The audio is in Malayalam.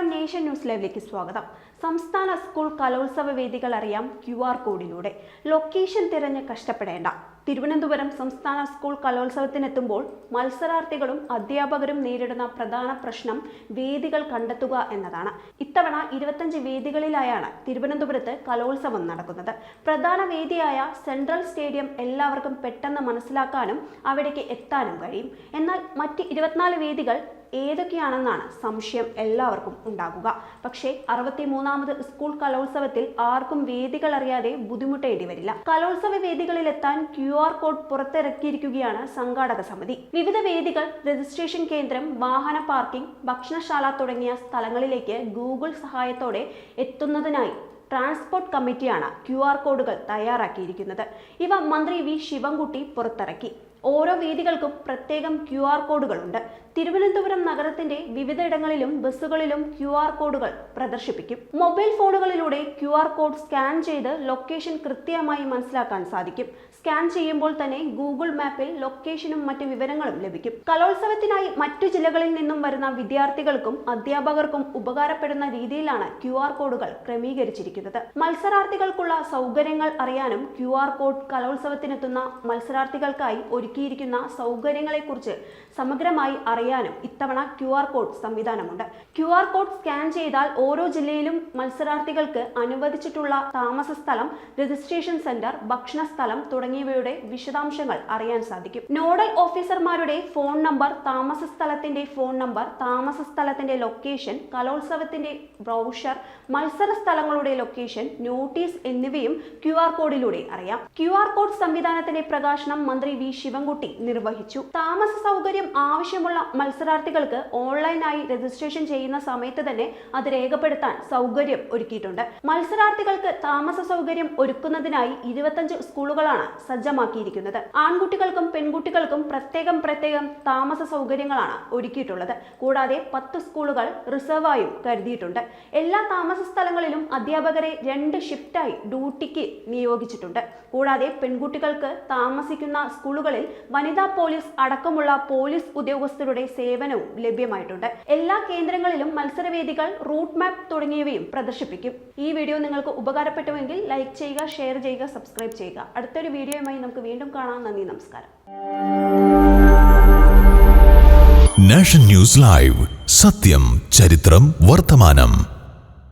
ന്യൂസ് ലൈവിലേക്ക് സ്വാഗതം. സംസ്ഥാന സ്കൂൾ കലോത്സവ വേദികൾ അറിയാം ക്യു ആർ കോഡിലൂടെ. ലൊക്കേഷൻ തിരഞ്ഞ് കഷ്ടപ്പെടേണ്ട. തിരുവനന്തപുരം സംസ്ഥാന സ്കൂൾ കലോത്സവത്തിനെത്തുമ്പോൾ മത്സരാർത്ഥികളും അധ്യാപകരും നേരിടുന്ന പ്രധാന പ്രശ്നം വേദികൾ കണ്ടെത്തുക എന്നതാണ്. ഇത്തവണ ഇരുപത്തഞ്ച് വേദികളിലായാണ് തിരുവനന്തപുരത്ത് കലോത്സവം നടക്കുന്നത്. പ്രധാന വേദിയായ സെൻട്രൽ സ്റ്റേഡിയം എല്ലാവർക്കും പെട്ടെന്ന് മനസ്സിലാക്കാനും അവിടേക്ക് എത്താനും കഴിയും. എന്നാൽ മറ്റ് ഇരുപത്തിനാല് വേദികൾ ഏതൊക്കെയാണെന്നാണ് സംശയം എല്ലാവർക്കും ഉണ്ടാകുക. പക്ഷേ അറുപത്തിമൂന്നാമത് സ്കൂൾ കലോത്സവത്തിൽ ആർക്കും വേദികൾ അറിയാതെ ബുദ്ധിമുട്ടേണ്ടി വരില്ല. കലോത്സവ വേദികളിലെത്താൻ ക്യു ആർ കോഡ് പുറത്തിറക്കിയിരിക്കുകയാണ് സംഘാടക സമിതി. വിവിധ വേദികൾ രജിസ്ട്രേഷൻ കേന്ദ്രം വാഹന പാർക്കിംഗ് ഭക്ഷണശാല തുടങ്ങിയ സ്ഥലങ്ങളിലേക്ക് ഗൂഗിൾ സഹായത്തോടെ എത്തുന്നതിനായി ട്രാൻസ്പോർട്ട് കമ്മിറ്റിയാണ് ക്യു ആർ കോഡുകൾ തയ്യാറാക്കിയിരിക്കുന്നത്. ഇവ മന്ത്രി വി ശിവൻകുട്ടി പുറത്തിറക്കി. ഓരോ വേദികൾക്കും പ്രത്യേകം ക്യു ആർ കോഡുകളുണ്ട്. തിരുവനന്തപുരം നഗരത്തിന്റെ വിവിധ ഇടങ്ങളിലും ബസ്സുകളിലും ക്യു ആർ കോഡുകൾ പ്രദർശിപ്പിക്കും. മൊബൈൽ ഫോണുകളിലൂടെ ക്യു ആർ കോഡ് സ്കാൻ ചെയ്ത് ലൊക്കേഷൻ കൃത്യമായി മനസ്സിലാക്കാൻ സാധിക്കും. സ്കാൻ ചെയ്യുമ്പോൾ തന്നെ ഗൂഗിൾ മാപ്പിൽ ലൊക്കേഷനും മറ്റു വിവരങ്ങളും ലഭിക്കും. കലോത്സവത്തിനായി മറ്റു ജില്ലകളിൽ നിന്നും വരുന്ന വിദ്യാർത്ഥികൾക്കും അധ്യാപകർക്കും ഉപകാരപ്പെടുന്ന രീതിയിലാണ് ക്യു ആർ കോഡുകൾ ക്രമീകരിച്ചിരിക്കുന്നത്. മത്സരാർത്ഥികൾക്കുള്ള സൗകര്യങ്ങൾ അറിയാനും ക്യു ആർ കോഡ് കലോത്സവത്തിനെത്തുന്ന മത്സരാർത്ഥികൾക്കായി ഒരുക്കിയിരിക്കുന്ന സൗകര്യങ്ങളെക്കുറിച്ച് സമഗ്രമായി അറിയാനും ഇത്തവണ ക്യു ആർ കോഡ് സംവിധാനമുണ്ട്. ക്യു ആർ കോഡ് സ്കാൻ ചെയ്താൽ ഓരോ ജില്ലയിലും മത്സരാർത്ഥികൾക്ക് അനുവദിച്ചിട്ടുള്ള താമസ സ്ഥലം രജിസ്ട്രേഷൻ സെന്റർ ഭക്ഷണ സ്ഥലം തുടങ്ങിയവയുടെ വിശദാംശങ്ങൾ അറിയാൻ സാധിക്കും. നോഡൽ ഓഫീസർമാരുടെ ഫോൺ നമ്പർ താമസ സ്ഥലത്തിന്റെ ഫോൺ നമ്പർ താമസ സ്ഥലത്തിന്റെ ലൊക്കേഷൻ കലോത്സവത്തിന്റെ ബ്രൗഷർ മത്സര സ്ഥലങ്ങളുടെ ലൊക്കേഷൻ നോട്ടീസ് എന്നിവയും ക്യു ആർ കോഡിലൂടെ അറിയാം. ക്യു ആർ കോഡ് സംവിധാനത്തിന്റെ പ്രകാശനം മന്ത്രി വി ശിവൻകുട്ടി നിർവഹിച്ചു. താമസ സൗകര്യം ആവശ്യമുള്ള മത്സരാർത്ഥികൾക്ക് ഓൺലൈനായി രജിസ്ട്രേഷൻ ചെയ്യുന്ന സമയത്ത് തന്നെ അത് രേഖപ്പെടുത്താൻ സൗകര്യം ഒരുക്കിയിട്ടുണ്ട്. മത്സരാർത്ഥികൾക്ക് താമസ സൗകര്യം ഒരുക്കുന്നതിനായി ഇരുപത്തഞ്ച് സ്കൂളുകളാണ് സജ്ജമാക്കിയിരിക്കുന്നത്. ആൺകുട്ടികൾക്കും പെൺകുട്ടികൾക്കും പ്രത്യേകം പ്രത്യേകം താമസ സൗകര്യങ്ങളാണ് ഒരുക്കിയിട്ടുള്ളത്. കൂടാതെ പത്ത് സ്കൂളുകൾ റിസർവായും കരുതിയിട്ടുണ്ട്. എല്ലാ താമസ സ്ഥലങ്ങളിലും അധ്യാപകരെ രണ്ട് ഷിഫ്റ്റായി ഡ്യൂട്ടിക്ക് നിയോഗിച്ചിട്ടുണ്ട്. കൂടാതെ പെൺകുട്ടികൾക്ക് താമസിക്കുന്ന സ്കൂളുകളിൽ വനിതാ പോലീസ് അടക്കമുള്ള പോലീസ് ഉദ്യോഗസ്ഥരുടെ സേവനവും ലഭ്യമായിട്ടുണ്ട്. എല്ലാ കേന്ദ്രങ്ങളിലും മത്സരവേദികൾ റൂട്ട് മാപ്പ് തുടങ്ങിയവയും പ്രദർശിപ്പിക്കും. ഈ വീഡിയോ നിങ്ങൾക്ക് ഉപകാരപ്പെട്ടുവെങ്കിൽ ലൈക്ക് ചെയ്യുക ഷെയർ ചെയ്യുക സബ്സ്ക്രൈബ് ചെയ്യുക. അടുത്തൊരു വീഡിയോയുമായി നമുക്ക് വീണ്ടും കാണാം. നന്ദി നമസ്കാരം. Nation news live. സത്യം ചരിത്രം വർത്തമാനം.